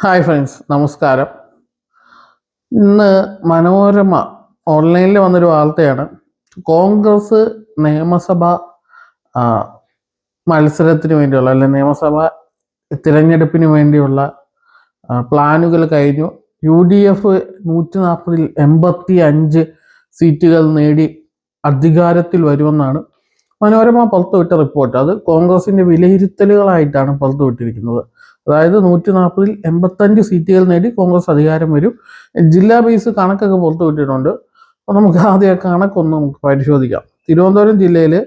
Hi friends നമസ്കാരം. ഇന്ന് മനോരമ ഓൺലൈനിൽ വന്നൊരു വാർത്തയാണ്. കോൺഗ്രസ് നിയമസഭ മത്സരത്തിന് വേണ്ടിയുള്ള അല്ലെ നിയമസഭ തിരഞ്ഞെടുപ്പിന് വേണ്ടിയുള്ള പ്ലാനുകൾ കഴിഞ്ഞു. യു ഡി എഫ് നൂറ്റി നാൽപ്പതിൽ എൺപത്തി അഞ്ച് സീറ്റുകൾ നേടി അധികാരത്തിൽ വരുമെന്നാണ് മനോരമ പുറത്തുവിട്ട റിപ്പോർട്ട് അത് കോൺഗ്രസിന്റെ വിലയിരുത്തലുകളായിട്ടാണ് പുറത്തുവിട്ടിരിക്കുന്നത്. അതായത് നൂറ്റി നാൽപ്പതിൽ എൺപത്തഞ്ച് സീറ്റുകൾ നേടി കോൺഗ്രസ് അധികാരം വരും. ജില്ലാ ബേസ് കണക്കൊക്കെ പുറത്തു വിട്ടിട്ടുണ്ട്. അപ്പോൾ നമുക്ക് ആദ്യം ആ കണക്കൊന്ന് നമുക്ക് പരിശോധിക്കാം. തിരുവനന്തപുരം ജില്ലയിൽ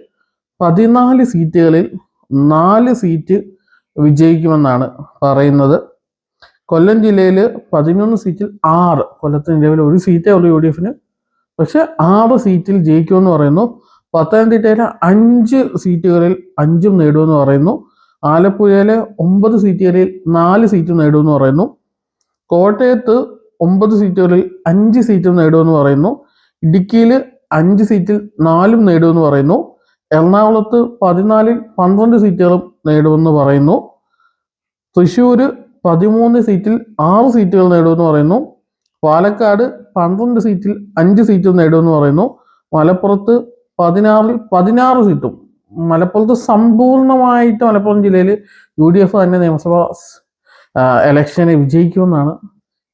പതിനാല് സീറ്റുകളിൽ നാല് സീറ്റ് വിജയിക്കുമെന്നാണ് പറയുന്നത്. കൊല്ലം ജില്ലയിൽ പതിനൊന്ന് സീറ്റിൽ ആറ്. കൊല്ലത്ത് നിലവിൽ ഒരു സീറ്റേ ഉള്ളൂ യു ഡി എഫിന് പക്ഷെ ആറ് സീറ്റിൽ ജയിക്കുമെന്ന് പറയുന്നു. പത്തനംതിട്ടയിലെ അഞ്ച് സീറ്റുകളിൽ അഞ്ചും നേടുമെന്ന് പറയുന്നു. ആലപ്പുഴയിലെ ഒമ്പത് സീറ്റുകളിൽ നാല് സീറ്റ് നേടുമെന്ന് പറയുന്നു. കോട്ടയത്ത് ഒമ്പത് സീറ്റുകളിൽ അഞ്ച് സീറ്റും നേടുമെന്ന് പറയുന്നു. ഇടുക്കിയിൽ അഞ്ച് സീറ്റിൽ നാലും നേടുമെന്ന് പറയുന്നു. എറണാകുളത്ത് പതിനാലിൽ പന്ത്രണ്ട് സീറ്റുകളും നേടുമെന്ന് പറയുന്നു. തൃശ്ശൂർ പതിമൂന്ന് സീറ്റിൽ ആറ് സീറ്റുകൾ നേടുമെന്ന് പറയുന്നു. പാലക്കാട് പന്ത്രണ്ട് സീറ്റിൽ അഞ്ച് സീറ്റും നേടുമെന്ന് പറയുന്നു. മലപ്പുറത്ത് പതിനാറിൽ പതിനാറ് സീറ്റും മലപ്പുറത്ത് സമ്പൂർണമായിട്ട് മലപ്പുറം ജില്ലയിൽ യു ഡി എഫ് തന്നെ നിയമസഭാ ഇലക്ഷനെ വിജയിക്കുമെന്നാണ്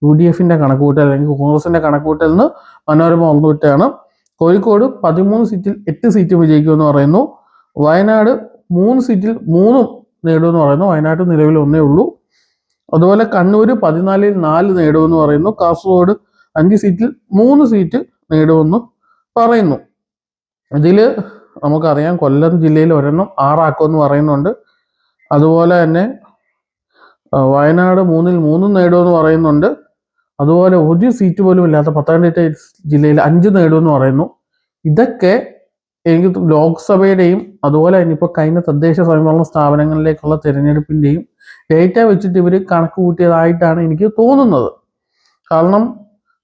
യു ഡി എഫിന്റെ കണക്കുകൂട്ടൽ അല്ലെങ്കിൽ കോൺഗ്രസിന്റെ കണക്കുകൂട്ടൽ നിന്ന് മനോരമ വന്നുവിട്ടാണ് കോഴിക്കോട് പതിമൂന്ന് സീറ്റിൽ എട്ട് സീറ്റ് വിജയിക്കുമെന്ന് പറയുന്നു. വയനാട് മൂന്ന് സീറ്റിൽ മൂന്നും നേടുമെന്ന് പറയുന്നു. വയനാട് നിലവിൽ ഒന്നേ ഉള്ളൂ. അതുപോലെ കണ്ണൂർ പതിനാലിൽ നാല് നേടുമെന്ന് പറയുന്നു. കാസർഗോഡ് അഞ്ച് സീറ്റിൽ മൂന്ന് സീറ്റ് നേടുമെന്ന് പറയുന്നു. ഇതിൽ നമുക്കറിയാം കൊല്ലം ജില്ലയിൽ ഒരെണ്ണം ആറാക്കുമെന്ന് പറയുന്നുണ്ട്. അതുപോലെ തന്നെ വയനാട് മൂന്നിൽ മൂന്നും നേടുമെന്ന് പറയുന്നുണ്ട്. അതുപോലെ ഒരു സീറ്റ് പോലും ഇല്ലാത്ത പത്തനംതിട്ട ജില്ലയിൽ അഞ്ച് നേടുമെന്ന് പറയുന്നു. ഇതൊക്കെ എനിക്ക് ലോക്സഭയുടെയും അതുപോലെ തന്നെ ഇപ്പോൾ കഴിഞ്ഞ തദ്ദേശ സ്വയംഭരണ സ്ഥാപനങ്ങളിലേക്കുള്ള തിരഞ്ഞെടുപ്പിന്റെയും ഡേറ്റ വെച്ചിട്ട് ഇവർ കണക്ക് കൂട്ടിയതായിട്ടാണ് എനിക്ക് തോന്നുന്നത്. കാരണം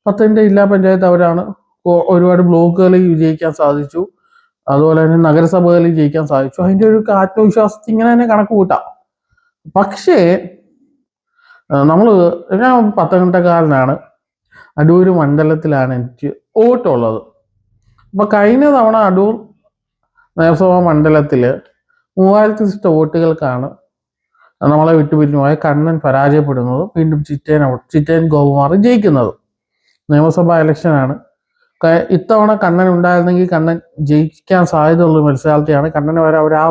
പത്തനംതിട്ട ജില്ലാ പഞ്ചായത്ത് അവരാണ് ഒരുപാട് ബ്ലോക്കുകളിൽ വിജയിക്കാൻ സാധിച്ചു. അതുപോലെ തന്നെ നഗരസഭകളിൽ ജയിക്കാൻ സാധിച്ചു. അതിന്റെ ഒരു ആത്മവിശ്വാസത്തിൽ ഇങ്ങനെ തന്നെ കണക്ക് കൂട്ടാം. പക്ഷേ നമ്മൾ ഞാൻ പത്തനംതിട്ടക്കാരനാണ്. അടൂർ മണ്ഡലത്തിലാണ് എനിക്ക് വോട്ടുള്ളത്. അപ്പൊ കഴിഞ്ഞ തവണ അടൂർ നിയമസഭാ മണ്ഡലത്തിൽ മൂവായിരത്തി സിസ്റ്റ വോട്ടുകൾക്കാണ് നമ്മളെ വിട്ടുപിരിഞ്ഞുപോയ കണ്ണൻ പരാജയപ്പെടുന്നത്. വീണ്ടും ചിറ്റേൻ ചിറ്റേൻ ഗോപകുമാർ ജയിക്കുന്നത്. നിയമസഭാ ഇലക്ഷനാണ് ഇത്തവണ കണ്ണൻ ഉണ്ടായിരുന്നെങ്കിൽ കണ്ണൻ ജയിക്കാൻ സാധ്യതയുള്ള മത്സരാർത്ഥിയാണ്. കണ്ണനെ വരെ അവർ ആ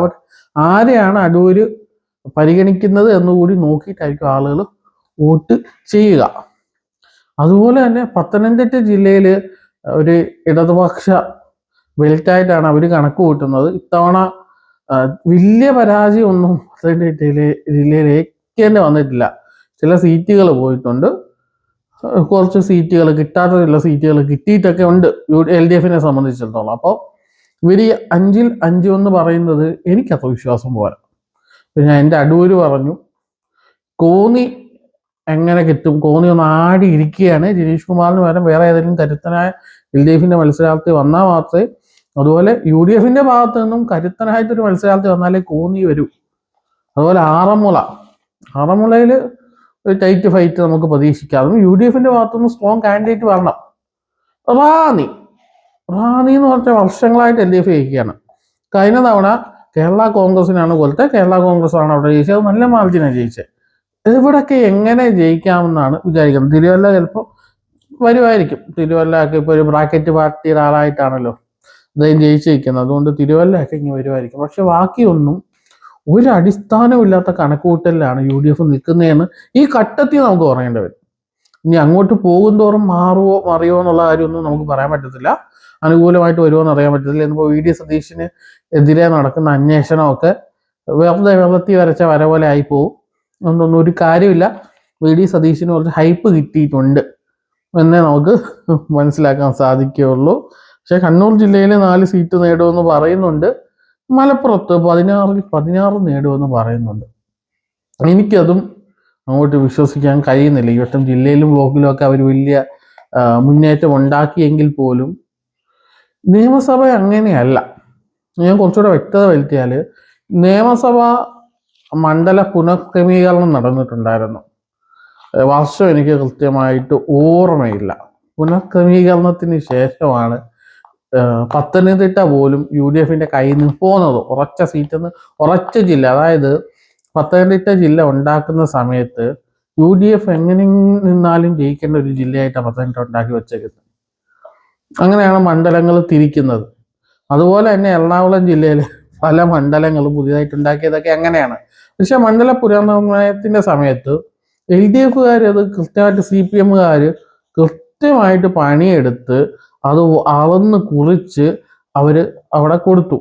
ആരെയാണ് അടൂര് പരിഗണിക്കുന്നത് എന്നുകൂടി നോക്കിയിട്ടായിരിക്കും ആളുകൾ വോട്ട് ചെയ്യുക. അതുപോലെ തന്നെ പത്തനംതിട്ട ജില്ലയിൽ ഒരു ഇടതുപക്ഷ ബെൽറ്റായിട്ടാണ് അവർ കണക്ക് കൂട്ടുന്നത്. ഇത്തവണ വലിയ പരാജയമൊന്നും പത്തനംതിട്ടയിലെ ജില്ലയിലേക്ക് തന്നെ വന്നിട്ടില്ല. ചില സീറ്റുകൾ പോയിട്ടുണ്ട്. കുറച്ച് സീറ്റുകൾ കിട്ടാത്ത ചില സീറ്റുകൾ കിട്ടിയിട്ടൊക്കെ ഉണ്ട് യു എൽ ഡി എഫിനെ സംബന്ധിച്ചിടത്തോളം. അപ്പോൾ ഇവർ ഈ അഞ്ചിൽ അഞ്ച് എന്ന് പറയുന്നത് എനിക്കത്ര വിശ്വാസം പോരാ. പിന്നെ എന്റെ അടൂര് പറഞ്ഞു കോന്നി എങ്ങനെ കിട്ടും? കോന്നി ഒന്ന് ആടി ഇരിക്കുകയാണ്. ജനീഷ് കുമാറിന് പകരം വേറെ ഏതെങ്കിലും കരുത്തനായ എൽ ഡി എഫിന്റെ മത്സരാർത്ഥി വന്നാൽ മാത്രമേ അതുപോലെ യു ഡി എഫിന്റെ ഭാഗത്ത് നിന്നും കരുത്തനായിട്ടൊരു മത്സരാർത്ഥി വന്നാലേ കോന്നി വരൂ. അതുപോലെ ആറന്മുള. ആറന്മുളയിൽ ഒരു ടൈറ്റ് ഫൈറ്റ് നമുക്ക് പ്രതീക്ഷിക്കാം യു ഡി എഫിന്റെ ഭാഗത്തുനിന്ന് സ്ട്രോങ് കാൻഡിഡേറ്റ് വരണം. റാണി റാണി എന്ന് പറഞ്ഞ വർഷങ്ങളായിട്ട് എൽ ഡി എഫ് ജയിക്കുകയാണ്. കഴിഞ്ഞ തവണ കേരള കോൺഗ്രസിനാണ് കൊലത്തെ കേരള കോൺഗ്രസ് ആണ് അവിടെ ജയിച്ചത്. നല്ല മാർജിനാണ് ജയിച്ചത്. ഇവിടൊക്കെ എങ്ങനെ ജയിക്കാമെന്നാണ് വിചാരിക്കുന്നത്. തിരുവല്ല ചിലപ്പോൾ വരുമായിരിക്കും. തിരുവല്ലയൊക്കെ ഇപ്പോൾ ഒരു ബ്രാക്കറ്റ് പാർട്ടിയുടെ ആളായിട്ടാണല്ലോ അദ്ദേഹം ജയിച്ചിരിക്കുന്നത്. അതുകൊണ്ട് തിരുവല്ലയൊക്കെ ഇങ്ങനെ വരുമായിരിക്കും. പക്ഷെ ബാക്കിയൊന്നും ഒരു അടിസ്ഥാനമില്ലാത്ത കണക്കുകൂട്ടലിലാണ് യു ഡി എഫ് നിൽക്കുന്നതെന്ന് ഈ ഘട്ടത്തിൽ നമുക്ക് പറയേണ്ടി വരും. ഇനി അങ്ങോട്ട് പോകും തോറും മാറുമോ മറിയോ എന്നുള്ള കാര്യമൊന്നും നമുക്ക് പറയാൻ പറ്റത്തില്ല. അനുകൂലമായിട്ട് വരുമോ എന്ന് അറിയാൻ പറ്റത്തില്ല. ഇന്നിപ്പോൾ വി ഡി സതീഷിന് എതിരെ നടക്കുന്ന അന്വേഷണമൊക്കെ വെറുതെ വെള്ളത്തി വരച്ച വര പോലെ ആയി പോകും എന്നൊന്നും ഒരു കാര്യമില്ല. വി ഡി സതീഷിന് കുറച്ച് ഹൈപ്പ് കിട്ടിയിട്ടുണ്ട് എന്നേ നമുക്ക് മനസ്സിലാക്കാൻ സാധിക്കുകയുള്ളൂ. പക്ഷേ കണ്ണൂർ ജില്ലയിൽ നാല് സീറ്റ് നേടുമെന്ന് പറയുന്നുണ്ട്. മലപ്പുറത്ത് പതിനാറിൽ പതിനാറ് നേടുമെന്ന് പറയുന്നുണ്ട്. എനിക്കതും അങ്ങോട്ട് വിശ്വസിക്കാൻ കഴിയുന്നില്ല. ഈ വട്ടം ജില്ലയിലും ബ്ലോക്കിലും ഒക്കെ അവർ വലിയ മുന്നേറ്റം ഉണ്ടാക്കിയെങ്കിൽ പോലും നിയമസഭ അങ്ങനെയല്ല. ഞാൻ കുറച്ചുകൂടെ വ്യക്തത വരുത്തിയാൽ നിയമസഭ മണ്ഡല പുനഃക്രമീകരണം നടന്നിട്ടുണ്ടായിരുന്നു. വർഷം എനിക്ക് കൃത്യമായിട്ട് ഓർമ്മയില്ല. പുനഃക്രമീകരണത്തിന് ശേഷമാണ് പത്തനംതിട്ട പോലും യു ഡി എഫിന്റെ കയ്യിൽ നിന്ന് പോകുന്നത് ഉറച്ച സീറ്റ് നിന്ന് ഉറച്ച ജില്ല. അതായത് പത്തനംതിട്ട ജില്ല ഉണ്ടാക്കുന്ന സമയത്ത് യു ഡി എഫ് എങ്ങനെ നിന്നാലും ജയിക്കേണ്ട ഒരു ജില്ലയായിട്ടാണ് പത്തനംതിട്ട ഉണ്ടാക്കി വെച്ചേക്കുന്നത്. അങ്ങനെയാണ് മണ്ഡലങ്ങൾ തിരിക്കുന്നത്. അതുപോലെ തന്നെ എറണാകുളം ജില്ലയിൽ പല മണ്ഡലങ്ങളും പുതിയതായിട്ട് ഉണ്ടാക്കിയതൊക്കെ അങ്ങനെയാണ്. പക്ഷെ മണ്ഡല പുനർനിർണയത്തിന്റെ സമയത്ത് എൽ ഡി എഫുകാർ അത് കൃത്യമായിട്ട് സി പി എമ്മുകാർ കൃത്യമായിട്ട് പണിയെടുത്ത് അത് അളന്ന് കുറിച്ച് അവർ അവിടെ കൊടുത്തു.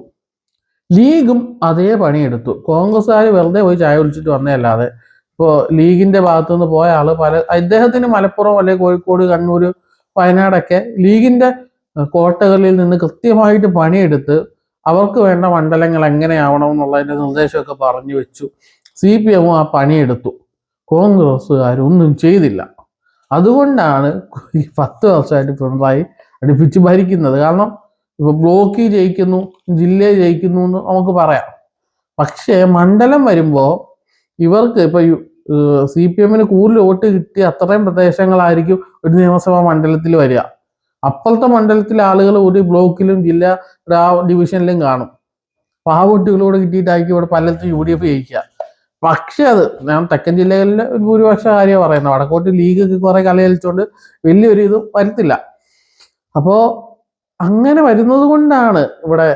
ലീഗും അതേ പണിയെടുത്തു. കോൺഗ്രസ്സുകാർ വെറുതെ പോയി ചായ കുടിച്ചിട്ട് വന്നതല്ലാതെ. ഇപ്പോൾ ലീഗിന്റെ ഭാഗത്തു നിന്ന് പോയ ആൾ പല അദ്ദേഹത്തിന് മലപ്പുറം അല്ലെങ്കിൽ കോഴിക്കോട് കണ്ണൂർ വയനാടൊക്കെ ലീഗിന്റെ കോട്ടകളിൽ നിന്ന് കൃത്യമായിട്ട് പണിയെടുത്ത് അവർക്ക് വേണ്ട മണ്ഡലങ്ങൾ എങ്ങനെയാവണം എന്നുള്ളതിന്റെ നിർദ്ദേശമൊക്കെ പറഞ്ഞു വെച്ചു. സി പി എമ്മും ആ പണിയെടുത്തു. കോൺഗ്രസ്സുകാരൊന്നും ചെയ്തില്ല. അതുകൊണ്ടാണ് ഈ പത്ത് വർഷമായിട്ട് പിണറായി അടുപ്പിച്ച് ഭരിക്കുന്നത്. കാരണം ഇപ്പൊ ബ്ലോക്ക് ജയിക്കുന്നു ജില്ല ജയിക്കുന്നു എന്ന് നമുക്ക് പറയാം. പക്ഷേ മണ്ഡലം വരുമ്പോൾ ഇവർക്ക് ഇപ്പൊ സി പി എമ്മിന് കൂടുതൽ വോട്ട് കിട്ടിയ അത്രയും പ്രദേശങ്ങളായിരിക്കും ഒരു നിയമസഭാ മണ്ഡലത്തിൽ വരിക. അപ്പോഴത്തെ മണ്ഡലത്തിലെ ആളുകൾ ഒരു ബ്ലോക്കിലും ജില്ല ഡിവിഷനിലും കാണും. അപ്പൊ ആ വോട്ടുകളോട് കിട്ടിയിട്ടായിരിക്കും ഇവിടെ പലയിടത്തും യു ഡി എഫ് ജയിക്കുക. പക്ഷെ അത് ഞാൻ തെക്കൻ ജില്ലകളിലെ ഒരു ഭൂരിപക്ഷ കാര്യമാണ് പറയുന്നത് വടക്കോട്ട് ലീഗ് കുറെ കളി കളിച്ചുകൊണ്ട് വലിയൊരു ഇത് വരത്തില്ല. അപ്പോ അങ്ങനെ വരുന്നത് കൊണ്ടാണ് ഇവിടെ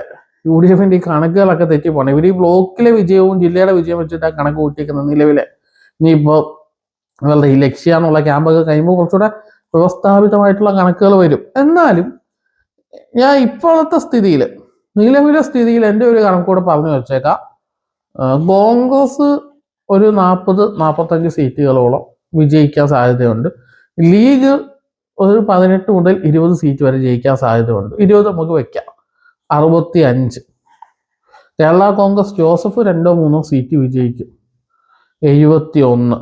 യു ഡി എഫിന്റെ ഈ കണക്കുകളൊക്കെ തെറ്റി പോണത് ഇവർ ഈ ബ്ലോക്കിലെ വിജയവും ജില്ലയുടെ വിജയം ആ കണക്ക് കൂട്ടിയിരിക്കുന്നത് നിലവിലെ. ഇനിയിപ്പോ ഇവരുടെ ഈ ലക്ഷ്യ എന്നുള്ള ക്യാമ്പൊക്കെ കഴിയുമ്പോൾ കുറച്ചുകൂടെ വ്യവസ്ഥാപിതമായിട്ടുള്ള കണക്കുകൾ വരും. എന്നാലും ഞാൻ ഇപ്പോഴത്തെ സ്ഥിതിയിൽ നിലവിലെ സ്ഥിതിയിൽ എന്റെ ഒരു കണക്കൂടെ പറഞ്ഞു വെച്ചേക്കാം. കോൺഗ്രസ് ഒരു നാൽപ്പത് നാൽപ്പത്തഞ്ച് സീറ്റുകളോളം വിജയിക്കാൻ സാധ്യതയുണ്ട്. ലീഗ് ഒരു പതിനെട്ട് മുതൽ ഇരുപത് സീറ്റ് വരെ ജയിക്കാൻ സാധ്യതയുണ്ട്. ഇരുപത് നമുക്ക് വെക്കാം. അറുപത്തി അഞ്ച് കേരള കോൺഗ്രസ് ജോസഫ് രണ്ടോ മൂന്നോ സീറ്റ് വിജയിക്കും. എഴുപത്തി ഒന്ന്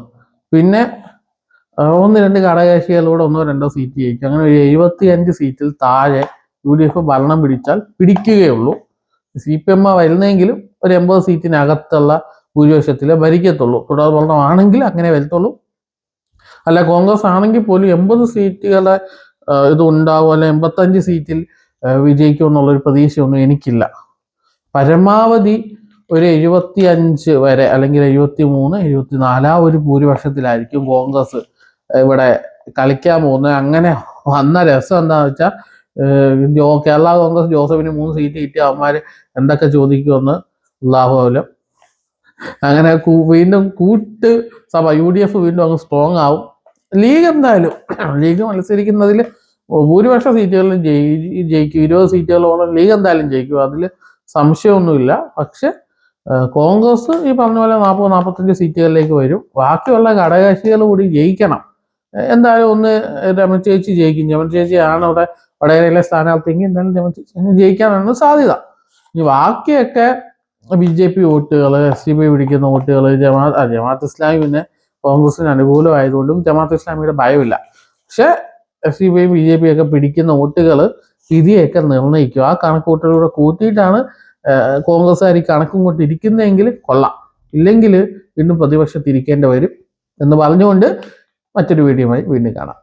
പിന്നെ ഒന്ന് രണ്ട് ഘടകകക്ഷികളിലൂടെ ഒന്നോ രണ്ടോ സീറ്റ് ജയിക്കും. അങ്ങനെ ഒരു എഴുപത്തി അഞ്ച് സീറ്റിൽ താഴെ യു ഡി എഫ് ഭരണം പിടിച്ചാൽ പിടിക്കുകയുള്ളൂ. സി പി എം വരുന്നെങ്കിലും ഒരു എൺപത് സീറ്റിനകത്തുള്ള ഭൂരിപക്ഷത്തിലേ ഭരിക്കത്തുള്ളൂ. തുടർ ഭരണമാണെങ്കിൽ അങ്ങനെ വരത്തുള്ളൂ. അല്ല കോൺഗ്രസ് ആണെങ്കിൽ പോലും എൺപത് സീറ്റുകളെ ഇത് ഉണ്ടാവും അല്ലെ എൺപത്തഞ്ച് സീറ്റിൽ വിജയിക്കും എന്നുള്ളൊരു പ്രതീക്ഷയൊന്നും എനിക്കില്ല. പരമാവധി ഒരു എഴുപത്തി അഞ്ച് വരെ അല്ലെങ്കിൽ എഴുപത്തി മൂന്ന് എഴുപത്തി നാല് ആ ഒരു ഭൂരിപക്ഷത്തിലായിരിക്കും കോൺഗ്രസ് ഇവിടെ കളിക്കാൻ പോകുന്നത്. അങ്ങനെ വന്ന രസം എന്താണെന്ന് വെച്ചാൽ ജോ കേരള കോൺഗ്രസ് ജോസഫിന് മൂന്ന് സീറ്റ് കിട്ടിയ അവന്മാർ എന്തൊക്കെ ചോദിക്കുമെന്ന് ഉള്ളാഹോലം. അങ്ങനെ വീണ്ടും കൂട്ട് സഭ യു ഡി എഫ് വീണ്ടും അങ്ങ് സ്ട്രോങ് ആവും. ലീഗ് എന്തായാലും ലീഗ് മത്സരിക്കുന്നതിൽ ഭൂരിപക്ഷ സീറ്റുകളിലും ജയി ജയിക്കും. ഇരുപത് സീറ്റുകളോളം ലീഗ് എന്തായാലും ജയിക്കും. അതിൽ സംശയമൊന്നുമില്ല. പക്ഷെ കോൺഗ്രസ് ഈ പറഞ്ഞ പോലെ നാൽപ്പത് നാൽപ്പത്തഞ്ച് സീറ്റുകളിലേക്ക് വരും. ബാക്കിയുള്ള ഘടകകക്ഷികൾ കൂടി ജയിക്കണം. എന്തായാലും ഒന്ന് രമൺ ചേച്ചി ജയിക്കും. രമ ചേച്ചിയാണ് അവിടെ വടകരയിലെ സ്ഥാനാർത്ഥിയെങ്കിൽ എന്തായാലും രമൺ ചേച്ചി ജയിക്കാനാണ് സാധ്യത. ഇനി ബാക്കിയൊക്കെ ബി ജെ പി വോട്ടുകൾ എസ് ഡി പി പിടിക്കുന്ന വോട്ടുകൾ ജമാ ജമാഅത്ത് ഇസ്ലാമി പിന്നെ കോൺഗ്രസിന് അനുകൂലമായതുകൊണ്ടും ജമാഅത്ത് ഇസ്ലാമിയുടെ ഭയമില്ല പക്ഷെ എസ് ഡി പിയും ബി ജെ ഒക്കെ പിടിക്കുന്ന വോട്ടുകൾ വിധിയൊക്കെ നിർണയിക്കും ആ കണക്കുകൂട്ടലൂടെ കൂട്ടിയിട്ടാണ് കോൺഗ്രസ്സുകാർ ഈ കണക്കും കൊണ്ടിരിക്കുന്നതെങ്കിൽ കൊള്ളാം. ഇല്ലെങ്കിൽ വീണ്ടും പ്രതിപക്ഷത്തിരിക്കേണ്ടി വരും എന്ന് പറഞ്ഞുകൊണ്ട് മറ്റൊരു വീഡിയോയുമായി വീണ്ടും കാണാം.